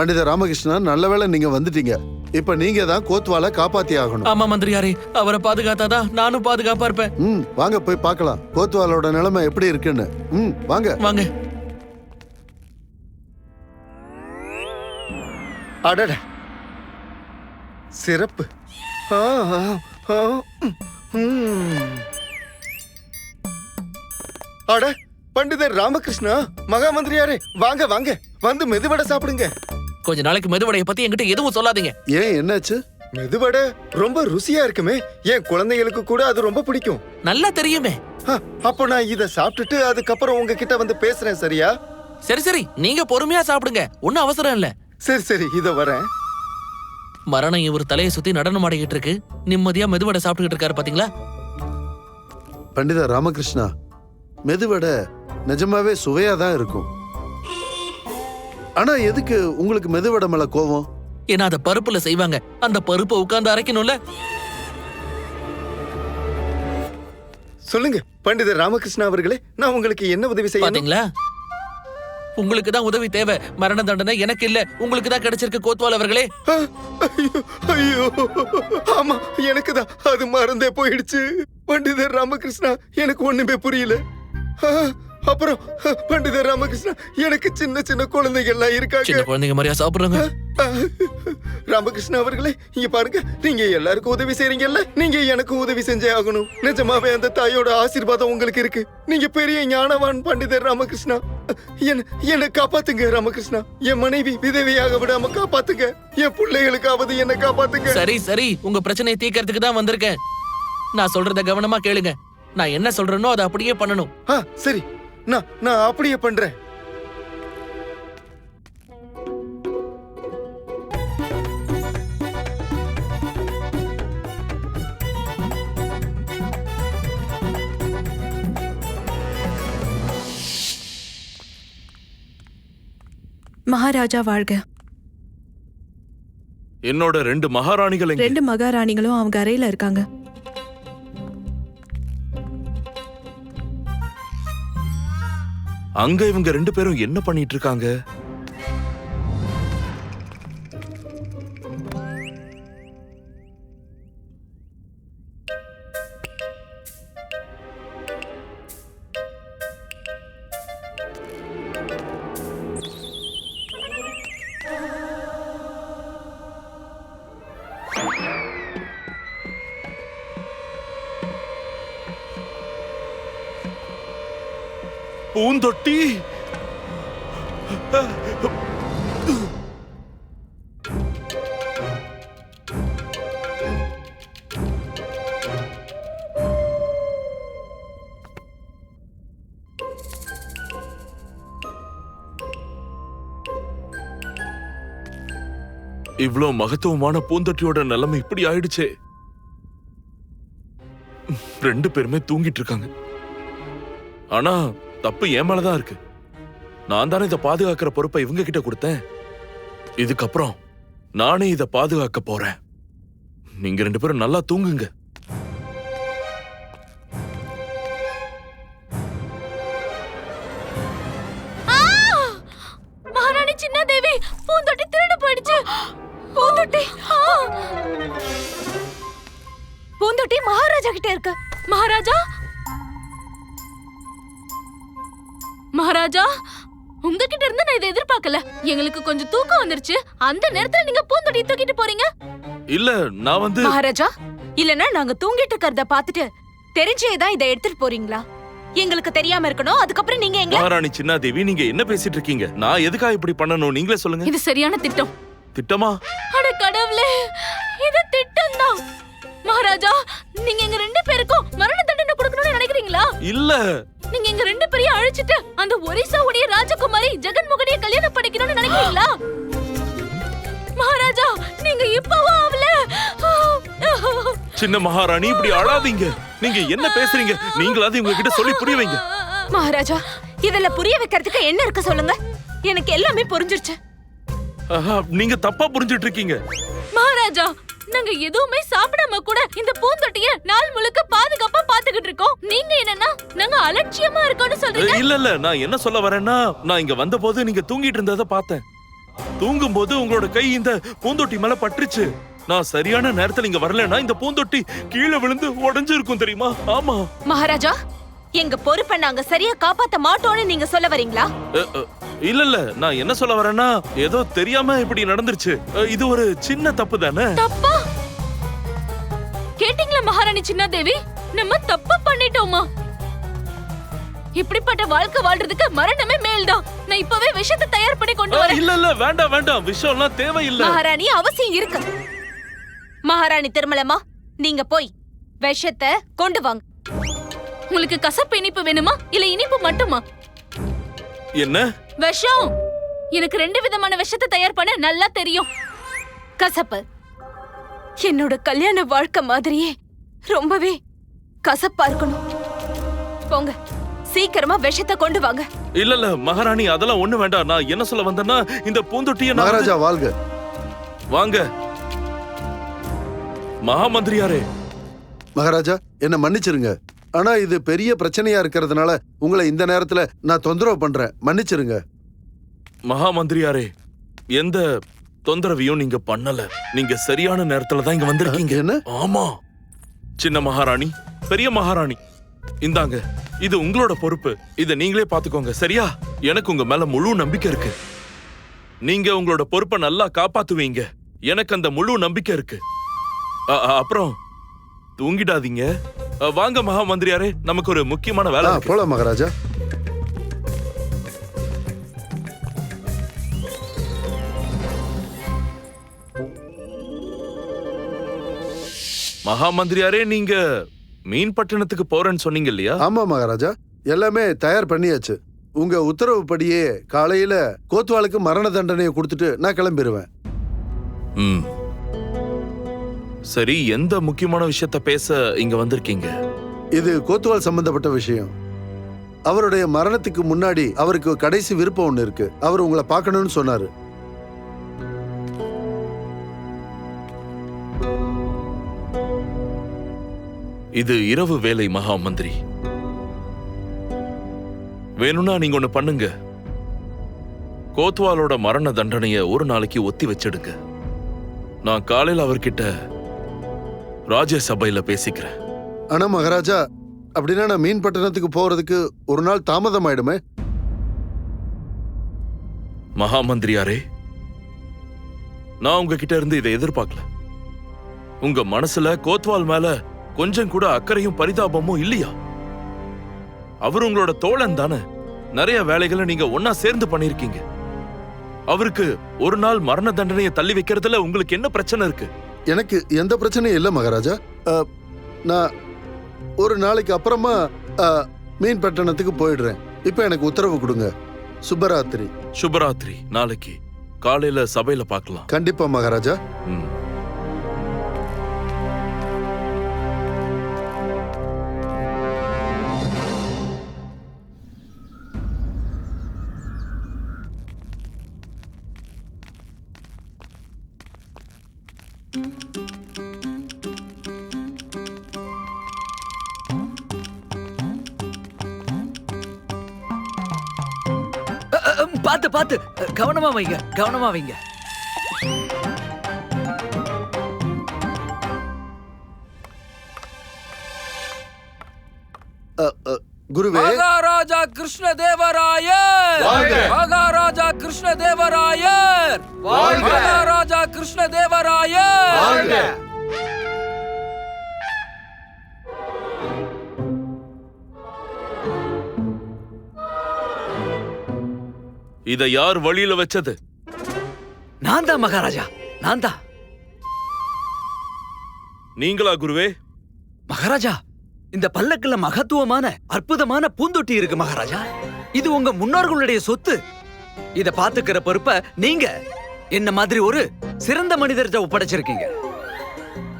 பண்டித ராமகிருஷ்ணன் நல்ல வேளை நீங்க வந்துட்டீங்க. இப்ப நீங்க தான் கோத்வால காப்பாத்தி ஆகணும். ஆமா மந்திரியாரே. அவரை பாதுகாத்தாதான் நானும் பாதுகாப்பா இருப்பேன். ம் வாங்க போய் பார்க்கலாம். கோத்வாலோட நிலைமை எப்படி இருக்குன்னு. ம் வாங்க. வாங்க. அடட. சிறப்பு. ஆ, ஆ, ஆ, ம், ம். அட பண்டிதர் ராமகிருஷ்ணா மகா மந்திரியாரே. வாங்க வாங்க. வந்து மெதுவடை சாப்பிடுங்க. கொஞ்ச நாளைக்கு மெதுவடைய பத்தி என்கிட்ட எதுவும் சொல்லாதீங்க. ஏன் என்னாச்சு? மெதுவடை ரொம்ப ருசியா இருக்குமே. என் குழந்தைகளுக்கு கூட அது ரொம்ப பிடிக்கும். நல்லா தெரியுமே. ஆ, அப்போ நான் இத சாப்பிட்டுட்டு அதுக்கப்புறம் உங்ககிட்ட வந்து பேசுறேன் சரியா? சரி சரி. நீங்க பொறுமையா சாப்பிடுங்க. ஒன்னும் அவசரம் இல்ல. சரி சரி. இத வரேன். மரணம் இவர் தலையை சுத்தி நடனம் ஆடிக்கிட்டு இருக்கு. நிம்மதியா மெதுவடை சாப்பிட்டுக்கிட்டு இருக்காரு பாத்தீங்களா? பண்டித ராமகிருஷ்ணா மெதுவடை நிஜமாவே சுவையா தான் இருக்கும். ஆனா எதுக்கு உங்களுக்கு மெதுவடை மேல கோவம்? ஏன்னா அத பருப்புல செய்வாங்க. அந்த பருப்பை உட்கார்ந்து அரைக்கணும்ல? சொல்லுங்க பண்டிதர் ராமகிருஷ்ணா அவர்களே நான் உங்களுக்கு என்ன உதவி செய்யணும்? பாத்தீங்களா? உங்களுக்கு தான் உதவி தேவை. மரண தண்டனை எனக்கு இல்ல. உங்களுக்கு தான் கிடைச்சிருக்கு கோத்வால் அவர்களே. ஐயோ ஐயோ. ஆமா எனக்கு தான். அது மறந்தே போயிடுச்சு. பண்டிதர் ராமகிருஷ்ணா எனக்கு ஒண்ணுமே புரியல. ஆ, அப்புறம் பண்டிதர் ராமகிருஷ்ணா எனக்கு சின்ன சின்ன குழந்தைகள்லாம் இருக்காங்க. சின்ன குழந்தைங்க மாதிரியா சாப்பிடுறாங்க? ராமகிருஷ்ணா அவர்களே இங்க பாருங்க நீங்க எல்லாருக்கும் உதவி செய்றீங்கல்ல? நீங்க எனக்கும் உதவி செஞ்சே ஆகணும். நிஜமாவே அந்த தாயோட ஆசீர்வாதம் உங்களுக்கு இருக்கு. நீங்க பெரிய ஞானவான் பண்டிதர் ராமகிருஷ்ணா. என்ன என்னை காப்பாத்துங்க ராமகிருஷ்ணா. என் மனைவி விதவையாக விடாம காப்பாத்துங்க. என் பிள்ளைகளுக்காவது என்ன காப்பாத்துங்க. சரி சரி. உங்க பிரச்சனையை தீர்க்கறதுக்கு தான் வந்திருக்கேன். நான் சொல்றத கவனமா கேளுங்க. நான் என்ன சொல்றேனோ அதை அப்படியே பண்ணணும். சரி. நான் நான் அப்படியே பண்றேன். மகாராஜா வாழ்க. என்னோட ரெண்டு மகாராணிகள் எங்க? ரெண்டு மகாராணிகளும் அவங்க அறையில இருக்காங்க. அங்க இவங்க ரெண்டு பேரும் என்ன பண்ணிட்டு இருக்காங்க? இவ்ளோ மகத்துவமான பூந்தொட்டியோட நிலைமை இப்படி ஆயிடுச்சே. ரெண்டு பேருமே தூங்கிட்டு இருக்காங்க. ஆனா தப்பு ஏன் மேலதான் இருக்கு. நான் தானே இதை பாதுகாக்கிற பொறுப்பை இவங்க கிட்ட கொடுத்தேன். இதுக்கப்புறம் நானே இதை பாதுகாக்க போறேன். நீங்க ரெண்டு பேரும் நல்லா தூங்குங்க. மகாராணி சின்ன பூந்தொட்டி திருடு போயிடுச்சு. பூந்தொட்டி ஆ! பூந்தொட்டி மகாராஜா கிட்ட இருக்கு. மகாராஜா? மகாராஜா? உங்ககிட்ட இருந்து நான் இதை எதிர்பார்க்கல. எங்களுக்கு கொஞ்சம் தூக்கம் வந்துருச்சு. அந்த நேரத்துல நீங்க பூந்தொட்டி தூக்கிட்டு போறீங்க? இல்ல நான் வந்து மகாராஜா இல்லனா நாங்க தூங்கிட்டு இருக்கறத பாத்துட்டு தெரிஞ்சே தான் இதை எடுத்துட்டு போறீங்களா? எங்களுக்கு தெரியாம இருக்கணும் அதுக்கப்புறம் நீங்க எங்க மகாராணி சின்னாதேவி நீங்க என்ன பேசிட்டு இருக்கீங்க? நான் எதுக்காக இப்படி பண்ணணும்? நீங்களே சொல்லுங்க. இது சரியான திட்டம். திட்டமா? அட கடவுளே இது திட்டம் தான் மகாராஜா நீங்க எங்க ரெண்டு பேருக்கும் மரண தண்டனை கொடுக்கணும்னு நினைக்கிறீங்களா? இல்ல. நீங்க எங்க ரெண்டு பேரையும் அழிச்சிட்டு அந்த ஒரிசாவுடைய ராஜகுமாரி ஜெகன்மோகனிய கல்யாணம் பண்ணிக்கணும்னு நினைக்கிறீங்களா? மகாராஜா நீங்க இப்பவும் ஆவல. சின்ன மகாராணி இப்படி அழாதீங்க நீங்க என்ன பேசுறீங்க? நீங்களாவது இவங்க கிட்ட சொல்லி புரிய வைங்க. மகாராஜா இதுல புரிய வைக்கிறதுக்கு என்ன இருக்கு சொல்லுங்க? எனக்கு எல்லாமே புரிஞ்சிருச்சு. ஆஹா, நீங்க தப்பா புரிஞ்சிட்டு இருக்கீங்க. மகாராஜா நாங்க எதுவுமே சாப்பிடாம கூட இந்த பூந்தொட்டிய நாள் முழுக்க பாதுகாப்பா பாத்துக்கிட்டு இருக்கோம். நீங்க என்னன்னா நாங்க அலட்சியமா இருக்கோம்னு சொல்றீங்க? இல்ல இல்ல நான் என்ன சொல்ல வரேன்னா நான் இங்க வந்த போது நீங்க தூங்கிட்டு இருந்ததை பார்த்தேன். தூங்கும்போது உங்களோட கை இந்த பூந்தொட்டி மேல பட்டுருச்சு. நான் சரியான நேரத்துல இங்க வரலன்னா இந்த பூந்தொட்டி கீழே விழுந்து உடைஞ்சு இருக்கும் தெரியுமா? ஆமா. மகாராஜா எங்க பொறுப்பை நாங்க சரியா காப்பாத்த மாட்டோம்னு நீங்க சொல்ல வரீங்களா? இல்ல இல்ல நான் என்ன சொல்ல வரேன்னா ஏதோ தெரியாம இப்படி நடந்துருச்சு. இது ஒரு சின்ன தப்பு தானே? தப்பா? கேட்டீங்களா மகாராணி சின்னாதேவி? நம்ம தப்பு பண்ணிட்டோமா? இப்படிப்பட்ட வாழ்க்கை வாழ்றதுக்கு மரணமே மேல்தான். நான் இப்பவே விஷத்தை தயார் பண்ணி கொண்டு வரேன். இல்ல இல்ல வேண்டாம் வேண்டாம். விஷயம்லாம் தேவையில்லை. மகாராணி அவசியம் இருக்கு. மகாராணி திருமலமா நீங்க போய் விஷத்தை கொண்டு வாங்க. உங்களுக்கு கசப்பு இனிப்பு வேணுமா? இல்ல இனிப்பு மட்டுமா? என்ன? விஷம்! எனக்கு ரெண்டு விதமான விஷத்தை தயார் பண்ண நல்லா தெரியும். கசப்பு. என்னோட கல்யாண வாழ்க்கை மாதிரியே ரொம்பவே கசப்பா இருக்கணும். போங்க. சீக்கிரமா விஷத்தை கொண்டு வாங்க. இல்ல இல்ல மகாராணி அதெல்லாம் ஒண்ணு வேண்டாம். நான் என்ன சொல்ல வந்தேன்னா இந்த பூந்தொட்டியை நான் மகாராஜா வாழ்க. வாங்க. மகாமந்திரியாரே. மகாராஜா என்ன மன்னிச்சிருங்க. ஆனா இது பெரிய பிரச்சனையா இருக்கிறதுனால உங்களை இந்த நேரத்துல நான் தொந்தரவு பண்றேன். மன்னிச்சிருங்க. மகாமந்திரியாரே எந்த தொந்தரவையும் நீங்க பண்ணல. நீங்க சரியான நேரத்துல தான் இங்க வந்திருக்கீங்க. என்ன? ஆமா. சின்ன மகாராணி பெரிய மகாராணி. இந்தாங்க இது உங்களோட பொறுப்பு. இத நீங்களே பாத்துக்கோங்க சரியா? எனக்கு உங்க மேல முழு நம்பிக்கை இருக்கு. நீங்க உங்களோட பொறுப்பை நல்லா காப்பாத்துவீங்க. எனக்கு அந்த முழு நம்பிக்கை இருக்கு. அப்புறம் தூங்கிடாதீங்க. வாங்க மகாமந்திரியாரே நமக்கு ஒரு முக்கியமான வேலை இருக்கு. போலாம் மகாராஜா. மகாமந்திரியாரே நீங்க மீன் பட்டணத்துக்கு போறேன்னு சொன்னீங்க இல்லையா? ஆமா மகாராஜா. எல்லாமே தயார் பண்ணியாச்சு. உங்க உத்தரவுப்படியே காலையில கோத்வாலுக்கு மரண தண்டனையை கொடுத்துட்டு நான் கிளம்பிடுவேன் ம். சரி எந்த முக்கியமான விஷயத்த பேச இங்க வந்திருக்கீங்க? இது கோத்வால் சம்பந்தப்பட்ட விஷயம். அவருடைய மரணத்துக்கு முன்னாடி அவருக்கு கடைசி விருப்பம் ஒண்ணு இருக்கு. அவர் உங்களை பார்க்கணும்னு சொன்னாரு. இது இரவு வேலை மகா மந்திரி. வேணும்னா நீங்க ஒண்ணு பண்ணுங்க. கோத்வாலோட மரண தண்டனைய ஒரு நாளைக்கு ஒத்தி வச்சிடுங்க. நான் காலையில அவர்கிட்ட ராஜ்யசபையில பேசிக்கிறேன். ஆனா மகாராஜா அப்படின்னா நான் மீன் பட்டணத்துக்கு போறதுக்கு ஒரு நாள் தாமதம் ஆயிடுமே மகா மந்திரியாரே நான் உங்ககிட்ட இருந்து இதை எதிர்பார்க்கல. உங்க மனசுல கோத்வால் மேல கொஞ்சம் கூட அக்கறையும் பரிதாபமும் இல்லையா? அவர் உங்களோட தோழன் தானே. நிறைய வேலைகளை நீங்க ஒன்னா சேர்ந்து பண்ணிருக்கீங்க அவருக்கு ஒரு நாள் மரண தண்டனையை தள்ளி வைக்கிறதுல உங்களுக்கு என்ன பிரச்சனை இருக்கு? எனக்கு எந்த பிரச்சனையும் இல்லை மகாராஜா. நான் ஒரு நாளைக்கு அப்புறமா மீன் பட்டணத்துக்கு போயிடுறேன். இப்போ எனக்கு உத்தரவு கொடுங்க. சுப்பராத்திரி. சுபராத்திரி நாளைக்கு காலையில சபையில பார்க்கலாம். கண்டிப்பா மகாராஜா. ம். அம், பாத்து பாத்து கவனமா வைங்க கவனமா வைங்க. குருவே. மகாராஜா கிருஷ்ண தேவராயர்! மகாராஜா கிருஷ்ண தேவராயர் மகாராஜா கிருஷ்ண தேவராயர் இத யார் வழியில வச்சது? நான் தான் மகாராஜா நான் தான். நீங்களா குருவே? மகாராஜா இந்த பல்லக்குல மகத்துவமான அற்புதமான பூந்தொட்டி இருக்கு மகாராஜா. இது உங்க முன்னோர்களுடைய சொத்து. இத பாத்துக்கிற பொறுப்ப நீங்க என்ன மாதிரி ஒரு சிறந்த மனிதர்கிட்ட ஒப்படைச்சிருக்கீங்க.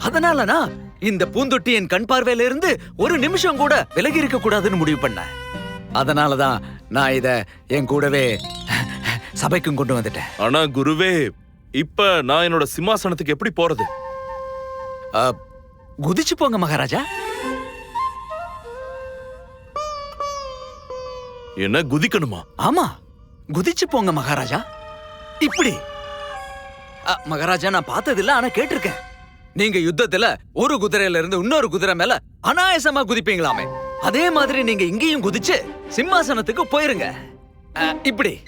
அதனால நான் இந்த பூந்தொட்டி என் கண் பார்வையில இருந்து ஒரு நிமிஷம் கூட விலகி இருக்க கூடாதுன்னு முடிவு பண்ணேன். அதனாலதான் நான் இத என் கூடவே சபைக்கும் கொண்டு வந்துட்டேன். ஆனா குருவே இப்ப நான் என்னோட சிம்மாசனத்துக்கு எப்படி போறது? குதிச்சு போங்க மகாராஜா. என்ன குதிக்கணுமா? ஆமா குதிச்சு போங்க மகாராஜா. இப்படி. மகாராஜா நான் பார்த்ததில்ல ஆனா கேட்டிருக்கேன். நீங்க யுத்தத்துல ஒரு குதிரையில இருந்து இன்னொரு குதிரை மேல அனாயசமா குதிப்பீங்களாமே. அதே மாதிரி நீங்க இங்கேயும் குதிச்சு சிம்மாசனத்துக்கு போயிருங்க. இப்படி.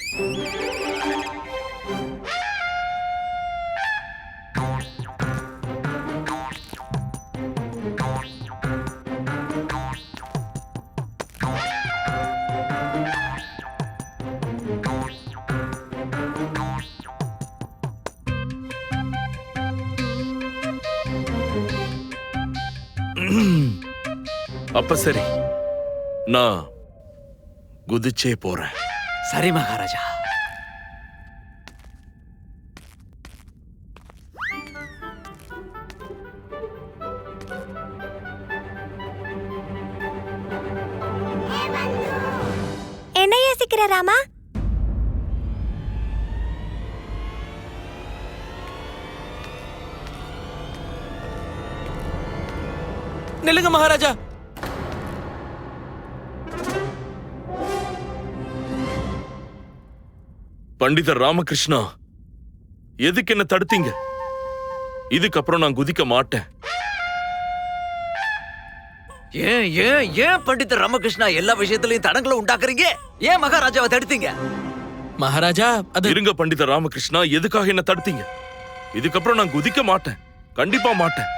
அப்ப சரி. நான் குதிச்சே போறேன். சரி மகாராஜா. என்ன யோசிக்கிற ராமா? நில்லுங்க மகாராஜா. பண்டிதர் ராமகிருஷ்ணா எதுக்கு என்ன தடுத்தீங்க? இதுக்கப்புறம் நான் குதிக்க மாட்டேன். ஏன் ஏன் ஏன் பண்டிதர் ராமகிருஷ்ணா எல்லா விஷயத்திலையும் தடங்களை உண்டாக்குறீங்க? ஏன் மகாராஜாவை தடுத்தீங்க? மகாராஜா அது இருங்க பண்டிதர் ராமகிருஷ்ணா எதுக்காக என்ன தடுத்தீங்க? இதுக்கப்புறம் நான் குதிக்க மாட்டேன். கண்டிப்பா மாட்டேன்.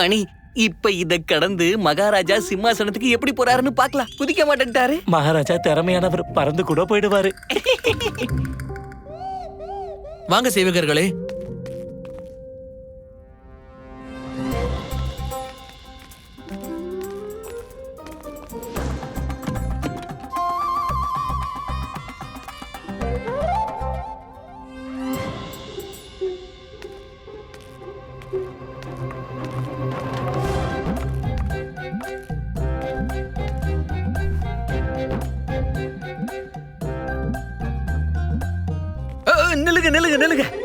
மணி இப்ப இத கடந்து மகாராஜா சிம்மாசனத்துக்கு எப்படி போறாருன்னு பார்க்கலாம். குதிக்க மாட்டேன்ட்டாரு. மகாராஜா திறமையானவர் பறந்து கூட போயிடுவாரு. வாங்க சேவகர்களே நில்லுங்க நில்லுங்க நில்லுங்க.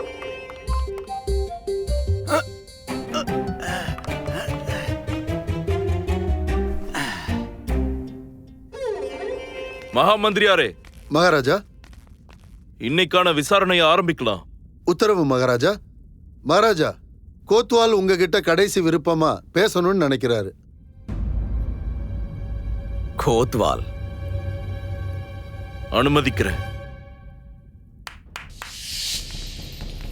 மகா மந்திரியாரே மகாராஜா. இன்னைக்கான விசாரணையை ஆரம்பிக்கலாம். உத்தரவு மகாராஜா. மகாராஜா கோத்வால் உங்ககிட்ட கடைசி விருப்பமா பேசணும்னு நினைக்கிறாரு. கோத்வால். அனுமதிக்கிறேன்.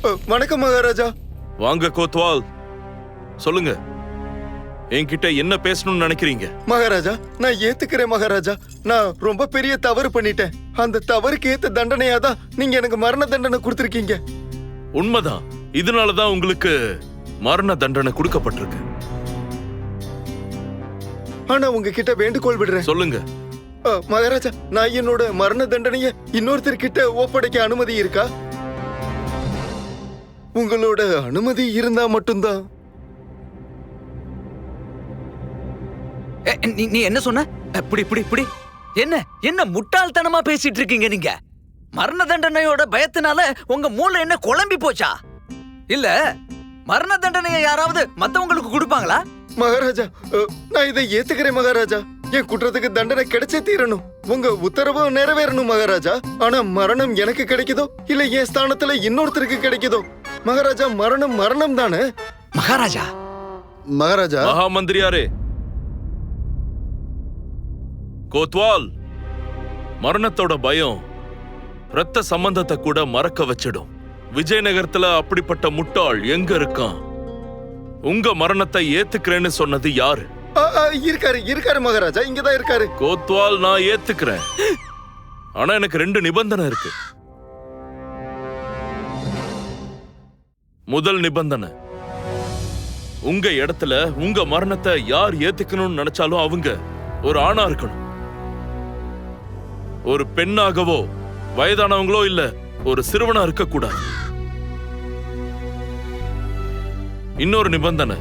வணக்கம் மகாராஜா. வாங்க கோத்வால். சொல்லுங்க. என்கிட்ட என்ன பேசணும்னு நினைக்கிறீங்க? மகாராஜா நான் ஏத்துக்கிறேன் மகாராஜா. நான் ரொம்ப பெரிய தவறு பண்ணிட்டேன். அந்த தவறுக்கு ஏத்த தண்டனையா தான் நீங்க எனக்கு மரண தண்டனை கொடுத்திருக்கீங்க. உண்மைதான். இதனாலதான் உங்களுக்கு மரண தண்டனை கொடுக்கப்பட்டிருக்கு. ஆனா உங்ககிட்ட வேண்டுகோள் விடுறேன். சொல்லுங்க. மகாராஜா நான் என்னோட மரண தண்டனைய இன்னொருத்தர் கிட்ட ஒப்படைக்க அனுமதி இருக்கா? உங்களோட அனுமதி இருந்தா மட்டும்தான். நீ நீ என்ன சொன்ன? இப்படி இப்படி இப்படி என்ன என்ன முட்டாள்தனமா பேசிட்டு இருக்கீங்க நீங்க? மரண தண்டனையோட பயத்தினால உங்க மூளை என்ன குழம்பி போச்சா? இல்ல மரண தண்டனையை யாராவது மத்தவங்களுக்கு கொடுப்பாங்களா? மகாராஜா நான் இதை ஏத்துக்கிறேன் மகாராஜா. என் குற்றத்துக்கு தண்டனை கிடைச்சே தீரணும். உங்க உத்தரவு நிறைவேறணும் மகாராஜா. ஆனா மரணம் எனக்கு கிடைக்குதோ? இல்ல என் ஸ்தானத்துல இன்னொருத்தருக்கு கிடைக்குதோ? மகாராஜா மரணம் மரணம் தானே? மகாராஜா. மகாராஜா? மகா மந்திரியாரே கோத்வால் மரணத்தோட பயம் ரத்த சம்பந்தத்தை கூட மறக்க வச்சிடும். விஜயநகரத்துல அப்படிப்பட்ட முட்டாள் எங்க இருக்கான்? உங்க மரணத்தை ஏத்துக்கிறேன்னு சொன்னது யாரு? இருக்காரு இருக்காரு மகாராஜா இங்கதான் இருக்காரு. கோத்வால் நான் ஏத்துக்கிறேன். ஆனா எனக்கு ரெண்டு நிபந்தனை இருக்கு. முதல் நிபந்தனை. உங்க இடத்துல உங்க மரணத்தை யார் ஏத்துக்கணும்னு நினைச்சாலும் அவங்க ஒரு ஆணா இருக்கணும். ஒரு பெண்ணாகவோ வயதானவங்களோ இல்ல ஒரு சிறுவனா இருக்க கூடாது இன்னொரு நிபந்தனை.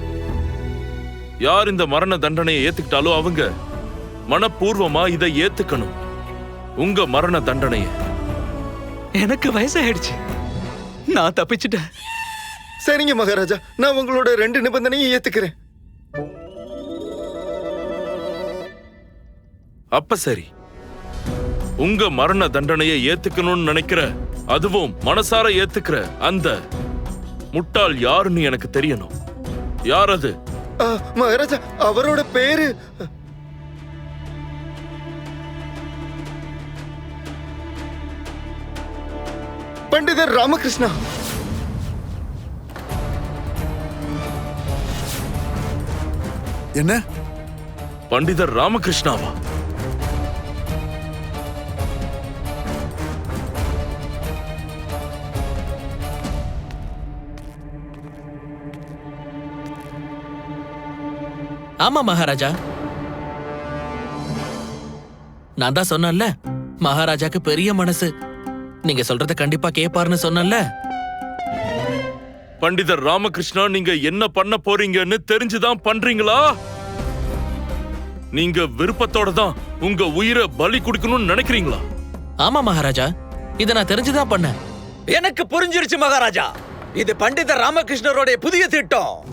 யார் இந்த மரண தண்டனையை ஏத்துக்கிட்டாலோ அவங்க மனப்பூர்வமா இதை ஏத்துக்கணும். உங்க மரண தண்டனையை. எனக்கு வயசாயிடுச்சு. நான் தப்பிச்சிட்டேன். சரிங்க மகாராஜா நான் உங்களோட ரெண்டு நிபந்தனையும் ஏத்துக்கிறேன். அப்ப சரி. உங்க மரண தண்டனையை ஏத்துக்கணும்னு நினைக்கிற அதுவும் மனசார ஏத்துக்கிற அந்த முட்டாள் யாருன்னு எனக்கு தெரியணும். யார் அது? மகாராஜா அவரோட பேரு பண்டிதர் ராமகிருஷ்ணா. என்ன? பண்டிதர் ராமகிருஷ்ணாவா? ஆமா மகாராஜா. நான் தான் சொன்னேன்ல மகாராஜாக்கு பெரிய மனசு. நீங்க சொல்றத கண்டிப்பா கேப்பாருன்னு சொன்னேன்ல. பண்டிதர் ராமகிருஷ்ணா நீங்க என்ன பண்ண போறீங்கன்னு தெரிஞ்சுதான் பண்றீங்களா? நீங்க விருப்பத்தோட தான் உங்க உயிரை பலி கொடுக்கணும்னு நினைக்கிறீங்களா? ஆமா மகாராஜா. இத நான் தெரிஞ்சுதான் பண்ணேன். எனக்கு புரிஞ்சிருச்சு மகாராஜா. இது பண்டிதர் ராமகிருஷ்ணருடைய புதிய திட்டம்.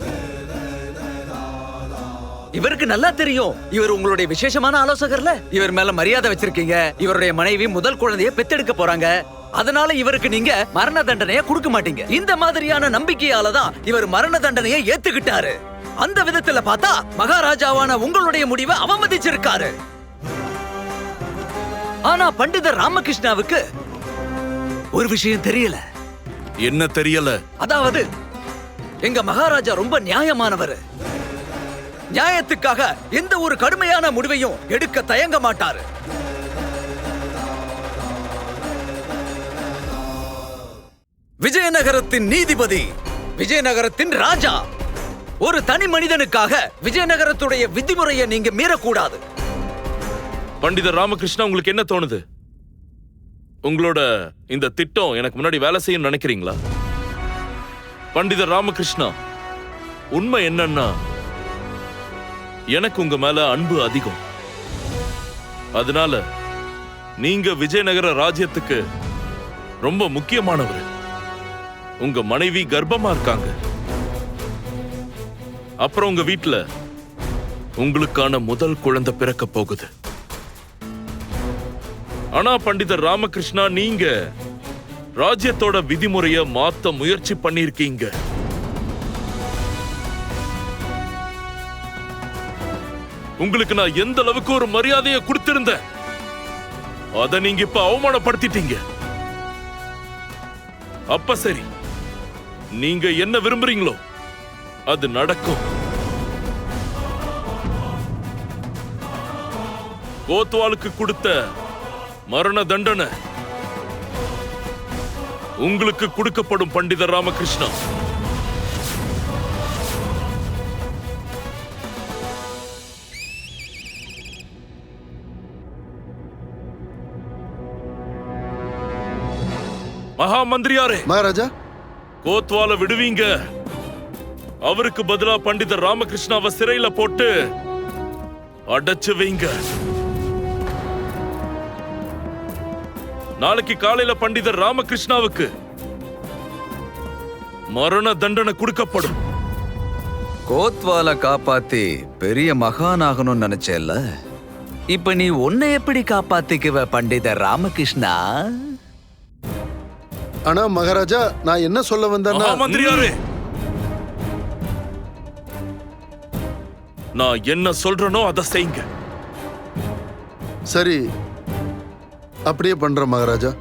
இவருக்கு நல்லா தெரியும். இவர் உங்களுடைய விசேஷமான ஆலோசகர்ல இவர் மேல மரியாதை வச்சிருக்கீங்க. இவருடைய மனைவி முதல் குழந்தைய பெத்தெடுக்க போறாங்க. அதனால இவருக்கு நீங்க மரண தண்டனைய கொடுக்க மாட்டீங்க. இந்த மாதிரியான நம்பிக்கையால தான் இவர் மரண தண்டனையை ஏத்துக்கிட்டாரு. அந்த விதத்துல பார்த்தா மகாராஜாவான உங்களுடைய முடிவை அவமதிச்சிருக்காரு. ஆனா பண்டிதர் ராமகிருஷ்ணாவுக்கு ஒரு விஷயம் தெரியல. என்ன தெரியல? அதாவது எங்க மகாராஜா ரொம்ப நியாயமானவர். நியாயத்துக்காக எந்த ஒரு கடுமையான முடிவையும் எடுக்க தயங்க மாட்டாரு. விஜயநகரத்தின் நீதிபதி விஜயநகரத்தின் ராஜா. ஒரு தனி மனிதனுக்காக விஜயநகரத்துடைய விதிமுறையை நீங்க மீறக்கூடாது. பண்டிதர் ராமகிருஷ்ணா உங்களுக்கு என்ன தோணுது? உங்களோட இந்த திட்டம் எனக்கு முன்னாடி வேலை செய்யும் நினைக்கிறீங்களா? பண்டிதர் ராமகிருஷ்ணா உண்மை என்னன்னா எனக்கு உங்க மேல அன்பு அதிகம். அதனால நீங்க விஜயநகர ராஜ்யத்துக்கு ரொம்ப முக்கியமானவர். உங்க மனைவி கர்ப்பமா இருக்காங்க. அப்புறம் உங்க வீட்டுல உங்களுக்கான முதல் குழந்தை பிறக்க போகுது. ஆனா பண்டிதர் ராமகிருஷ்ணா நீங்க ராஜ்யத்தோட விதிமுறைய மாத்த முயற்சி பண்ணிருக்கீங்க உங்களுக்கு நான் எந்த அளவுக்கு ஒரு மரியாதையை கொடுத்திருந்தேன்? அத நீங்க இப்ப அவமானப்படுத்திட்டீங்க. அப்ப சரி. நீங்க என்ன விரும்புறீங்களோ அது நடக்கும். கோத்வாலுக்கு கொடுத்த மரண தண்டனை உங்களுக்கு கொடுக்கப்படும் பண்டிதர் ராமகிருஷ்ணா. மகா மந்திரியாரே மகாராஜா? கோத்வால விடுவீங்க. அவருக்கு பதிலா பண்டிதர் ராமகிருஷ்ணாவை சிறையில போட்டு அடைச்சு வைங்க. நாளைக்கு காலையில பண்டிதர் ராமகிருஷ்ணாவுக்கு மரண தண்டனை கொடுக்கப்படும். கோத்வால காப்பாத்தி பெரிய மகான் ஆகணும்னு நினைச்சேல்ல? இப்ப நீ உன்னை எப்படி காப்பாத்திக்குவ பண்டித ராமகிருஷ்ணா? ஆனா மகாராஜா நான் என்ன சொல்ல வந்தேன்னா மந்திரியாரே நான் என்ன சொல்றேனோ அதை செய்யுங்க. சரி அப்படியே பண்றேன் மகாராஜா.